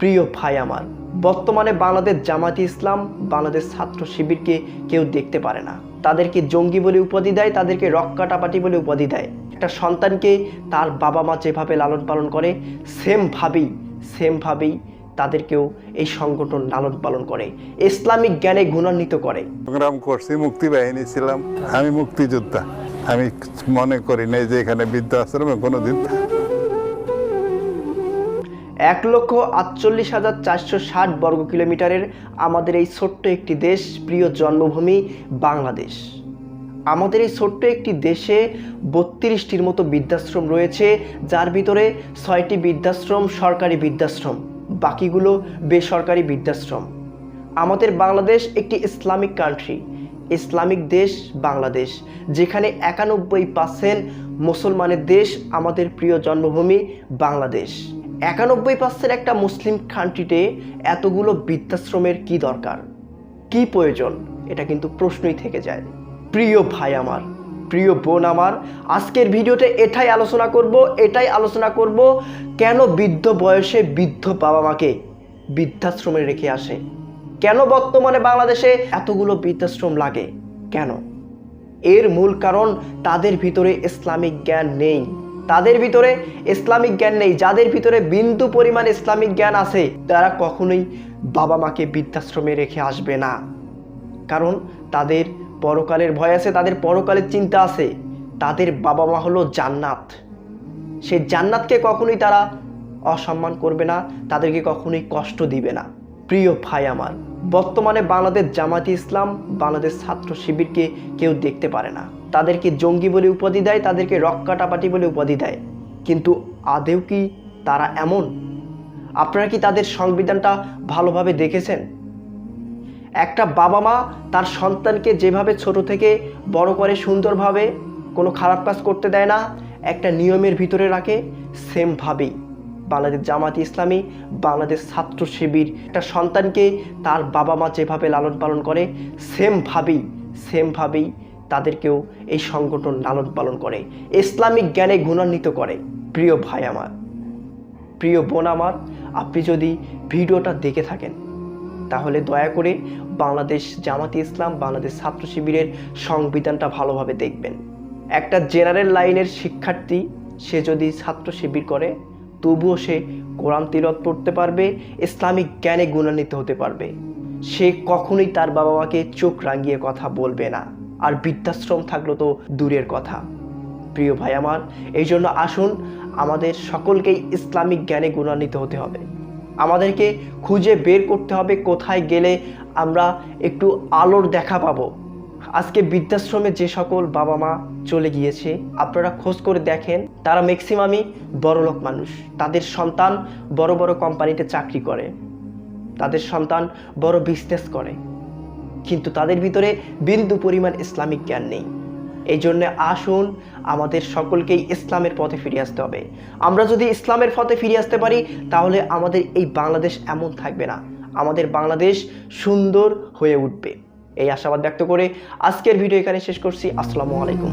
প্রিয় ভাই আমার, বর্তমানে বাংলাদেশ জামাতি ইসলাম, বাংলাদেশ ছাত্র শিবিরকে কেউ দেখতে পারে না। তাদেরকে জঙ্গি বলে উপাধি দেয়, তাদেরকে রক্কাটাপাটি বলে উপাধি দেয়। একটা সন্তানকে তার বাবা মা যেভাবে লালন পালন করে সেমভাবেই সেমভাবেই তাদেরকেও এই সংগঠন লালন পালন করে। ইসলামিক জ্ঞানে গুণান্বিত করে। সংগ্রাম করছি, মুক্তি বাহিনী ছিলাম। আমি মুক্তিযোদ্ধা। আমি মনে করি নাই যে এখানে বৃদ্ধাশ্রমে কোনোদিন এক লক্ষ আটচল্লিশ হাজার চারশো ষাট বর্গ কিলোমিটারের আমাদের এই ছোট্ট একটি দেশ, প্রিয় জন্মভূমি বাংলাদেশ। আমাদের এই ছোট্ট একটি দেশে বত্রিশটির মতো বৃদ্ধাশ্রম রয়েছে, যার ভিতরে ছয়টি বৃদ্ধাশ্রম সরকারি বৃদ্ধাশ্রম, বাকিগুলো বেসরকারি বৃদ্ধাশ্রম। আমাদের বাংলাদেশ একটি ইসলামিক কান্ট্রি ইসলামিক দেশ বাংলাদেশ, যেখানে একানব্বই পার্সেন্ট মুসলমানের দেশ আমাদের প্রিয় জন্মভূমি বাংলাদেশ। একানব্বই পার্সেন্ট একটা মুসলিম কান্ট্রিতে এতগুলো বৃদ্ধাশ্রমের কি দরকার? কি প্রয়োজন? এটা কিন্তু প্রশ্নই থেকে যায়। প্রিয় ভাই আমার, প্রিয় বোন আমার, আজকের ভিডিওতে এটাই আলোচনা করব, এটাই আলোচনা করব, কেন বৃদ্ধ বয়সে বৃদ্ধ বাবা মাকে বৃদ্ধাশ্রমে রেখে আসে? কেন বর্তমানে বাংলাদেশে এতগুলো বৃদ্ধাশ্রম লাগে? কেন? এর মূল কারণ তাদের ভিতরে ইসলামিক জ্ঞান নেই। তাদের ভিতরে ইসলামিক জ্ঞান নেই, যাদের ভিতরে বিন্দু পরিমাণ ইসলামিক জ্ঞান আছে, তারা কখনোই বাবা মাকে বৃদ্ধাশ্রমে রেখে আসবে না। কারণ তাদের পরকালের ভয় আছে, তাদের পরকালের চিন্তা আছে, তাদের বাবা মা হলো জান্নাত। সে জান্নাতকে কখনোই তারা অসম্মান করবে না, তাদেরকে কখনোই কষ্ট দিবে না। প্রিয় ভাই আমার, বর্তমানে বাংলাদেশ জামাতি ইসলাম, বাংলাদেশ ছাত্র শিবিরকে কেউ দেখতে পারে না। তাদেরকে জঙ্গি বলে উপাধি দেয়, তাদেরকে রক্কাটাপাটি বলে উপাধি দেয়। কিন্তু আদেও কি তারা এমন? আপনারা কি তাদের সংবিধানটা ভালোভাবে দেখেছেন? একটা বাবা মা তার সন্তানকে যেভাবে ছোট থেকে বড় করে সুন্দরভাবে কোনো খারাপ কাজ করতে দেয় না, একটা নিয়মের ভিতরে রাখে, সেমভাবেই বাংলাদেশ জামাতি ইসলামী, বাংলাদেশ ছাত্র শিবির, একটা সন্তানকে তার বাবা মা যেভাবে লালন পালন করে, সেমভাবেই সেমভাবেই তাদেরকেও এই সংগঠন লালন পালন করে। ইসলামিক জ্ঞানে গুণান্বিত করে। প্রিয় ভাই আমার, প্রিয় বোন আমার, আপনি যদি ভিডিওটা দেখে থাকেন, তাহলে দয়া করে বাংলাদেশ জামাতি ইসলাম, বাংলাদেশ ছাত্র শিবিরের সংবিধানটা ভালোভাবে দেখবেন। একটা জেনারেল লাইনের শিক্ষার্থী, সে যদি ছাত্র শিবির করে, তবুও সে কোরআন তিলত পড়তে পারবে, ইসলামিক জ্ঞানে গুণান্বিত হতে পারবে। সে কখনোই তার বাবা মাকে চোখ রাঙিয়ে কথা বলবে না। আর বৃদ্ধাশ্রম থাকল তো দূরের কথা। প্রিয় ভাই আমার, এই জন্য আসুন, আমাদের সকলকেই ইসলামিক জ্ঞানে গুণান্বিত হতে হবে। আমাদেরকে খুঁজে বের করতে হবে কোথায় গেলে আমরা একটু আলোর দেখা পাবো। আজকে বৃদ্ধাশ্রমে যে সকল বাবা মা চলে গিয়েছে, আপনারা খোঁজ করে দেখেন, তারা ম্যাক্সিমামই বড়লোক মানুষ। তাদের সন্তান বড় বড় কোম্পানিতে চাকরি করে। তাদের সন্তান বড় বিজনেস করে। কিন্তু তাদের ভিতরে বিন্দু পরিমাণ ইসলামিক জ্ঞান নেই। এই জন্য আসুন, আমাদের সকলকেই ইসলামের পথে ফিরে আসতে হবে। আমরা যদি ইসলামের পথে ফিরে আসতে পারি, তাহলে আমাদের এই বাংলাদেশ এমন থাকবে না। আমাদের বাংলাদেশ সুন্দর হয়ে উঠবে। এই আশাবাদ ব্যক্ত করে আজকের ভিডিও এখানে শেষ করছি। আসসালামু আলাইকুম।